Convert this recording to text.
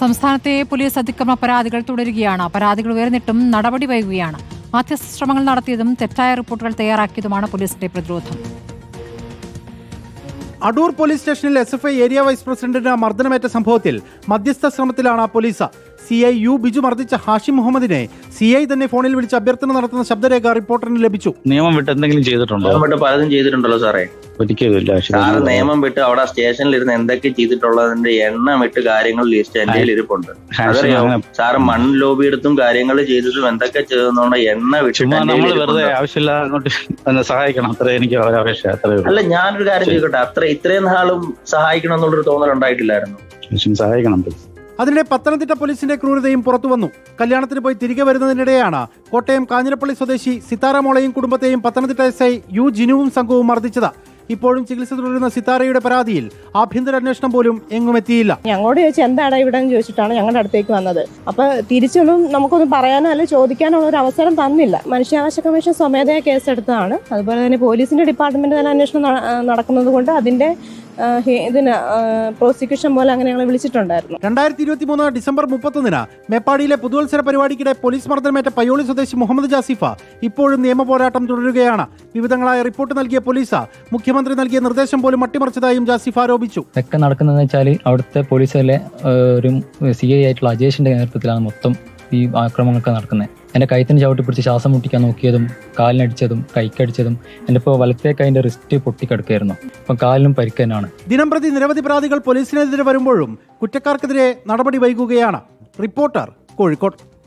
സംസ്ഥാനത്തെ പോലീസ് അതിക്രമ പരാതികൾ തുടരുകയാണ്. പരാതികൾ ഉയർന്നിട്ടും നടപടി വൈകുകയാണ്. മധ്യസ്ഥ ശ്രമങ്ങൾ നടത്തിയതും തെറ്റായ റിപ്പോർട്ടുകൾ തയ്യാറാക്കിയതുമാണ് പോലീസിന്റെ പ്രതിരോധം. അടൂർ പോലീസ് സ്റ്റേഷനിൽ എസ് ഏരിയ വൈസ് പ്രസിഡന്റിന് മർദ്ദനമേറ്റ സംഭവത്തിൽ മധ്യസ്ഥ ശ്രമത്തിലാണ് police. C I U Biju മർദ്ദിച്ച ഹാഷിം മുഹമ്മദിനെ സി ഐ തന്നെ ഫോണിൽ വിളിച്ച് അഭ്യർത്ഥന നടത്തുന്ന ശബ്ദരേഖ റിപ്പോർട്ടറിന് ലഭിച്ചു. നിയമം വിട്ട് എന്തെങ്കിലും ചെയ്തിട്ടുണ്ടോ? നിയമം വിട്ട് പലതും ചെയ്തിട്ടുണ്ടല്ലോ സാറേ. ഒരിക്കലുമില്ല. സാറ് നിയമം വിട്ട് അവിടെ സ്റ്റേഷനിൽ ഇരുന്ന് എന്തൊക്കെ ചെയ്തിട്ടുള്ളതിന്റെ എണ്ണം വിട്ട് കാര്യങ്ങൾ ലിസ്റ്റ് എന്റെ ഇരിപ്പുണ്ട് അതറിയോ? സാറ് മൺ ലോബി എടുത്തും കാര്യങ്ങൾ ചെയ്തതും എന്തൊക്കെ ചെയ്തെന്നുള്ള എണ്ണ വെറുതെ ആവശ്യമില്ല അങ്ങോട്ട് സഹായിക്കണം. അത്രേ എനിക്ക് അല്ല ഞാനൊരു കാര്യം ചോദിക്കട്ടെ? അത്ര ഇത്രയും നാളും സഹായിക്കണം എന്നുള്ളൊരു തോന്നൽ ഉണ്ടായിട്ടില്ലായിരുന്നു സഹായിക്കണം. അതിനിടെ പത്തനംതിട്ട പോലീസിന്റെ ക്രൂരതയും പുറത്തു വന്നു. കല്യാണത്തിന് പോയി തിരികെ വരുന്നതിനിടെയാണ് കോട്ടയം കാഞ്ഞിരപ്പള്ളി സ്വദേശി സിതാരമോളയും മോളെയും കുടുംബത്തെയും പത്തനംതിട്ട എസ് ഐ യു ജിനുവും സംഘവും മർദ്ദിച്ചത്. ഇപ്പോഴും ചികിത്സ തുടരുന്ന സിത്താരയുടെ പരാതിയിൽ ആഭ്യന്തര അന്വേഷണം പോലും എങ്ങും എത്തിയില്ല. ഞങ്ങളോട് ചോദിച്ചു എന്താണ് ഇവിടെ? ചോദിച്ചിട്ടാണ് ഞങ്ങളുടെ അടുത്തേക്ക് വന്നത്. അപ്പൊ തിരിച്ചൊന്നും നമുക്കൊന്നും പറയാനോ അല്ലെ ചോദിക്കാനുള്ള ഒരു അവസരം തന്നില്ല. മനുഷ്യാവകാശ കമ്മീഷൻ സ്വമേധയാ കേസെടുത്തതാണ്. അതുപോലെ തന്നെ പോലീസിന്റെ ഡിപ്പാർട്ട്മെന്റ് തന്നെ അന്വേഷണം നട- നടക്കുന്നത് കൊണ്ട് അതിന്റെ ഇതിന് പ്രോസിക്യൂഷൻ പോലെ അങ്ങനെ ഞങ്ങളെ വിളിച്ചിട്ടുണ്ടായിരുന്നു. രണ്ടായിരത്തി ഇരുപത്തി മൂന്ന് ഡിസംബർ മുപ്പത്തൊന്നിന് മേപ്പാടിയിലെ പുതുവത്സര പരിപാടിക്കിടെ പോലീസ് മർദ്ദനമേറ്റ പയ്യോളി സ്വദേശി മുഹമ്മദ് ജാസിഫ ഇപ്പോഴും നിയമ പോരാട്ടം തുടരുകയാണ്. വിവിധങ്ങളായ റിപ്പോർട്ട് നൽകിയ പോലീസ് മുഖ്യമന്ത്രി നൽകിയ നിർദ്ദേശം പോലും അട്ടിമറിച്ചതായും ജാസിഫ ആരോപിച്ചു. ഒക്കെ നടക്കുന്നതെന്ന് വെച്ചാൽ അവിടുത്തെ പോലീസിലെ ഒരു സി ഐ ആയിട്ടുള്ള അജേഷിന്റെ നേതൃത്വത്തിലാണ് മൊത്തം ഈ ആക്രമണങ്ങളൊക്കെ നടക്കുന്നത്. എന്റെ കൈത്തിന് ചവിട്ടി പിടിച്ച് ശ്വാസം മുട്ടിക്കാൻ നോക്കിയതും കാലിനടിച്ചതും കൈക്കടിച്ചതും എന്റെ ഇപ്പോൾ വലത്തെ കൈന്റെ റിസ്റ്റ് പൊട്ടിക്കിടക്കുകയായിരുന്നു. അപ്പം കാലിനും പരിക്കനാണ് ദിനംപ്രതി നിരവധി പരാതികൾ പോലീസിനെതിരെ വരുമ്പോഴും കുറ്റക്കാർക്കെതിരെ നടപടി വൈകുകയാണ്. റിപ്പോർട്ടർ കോഴിക്കോട്.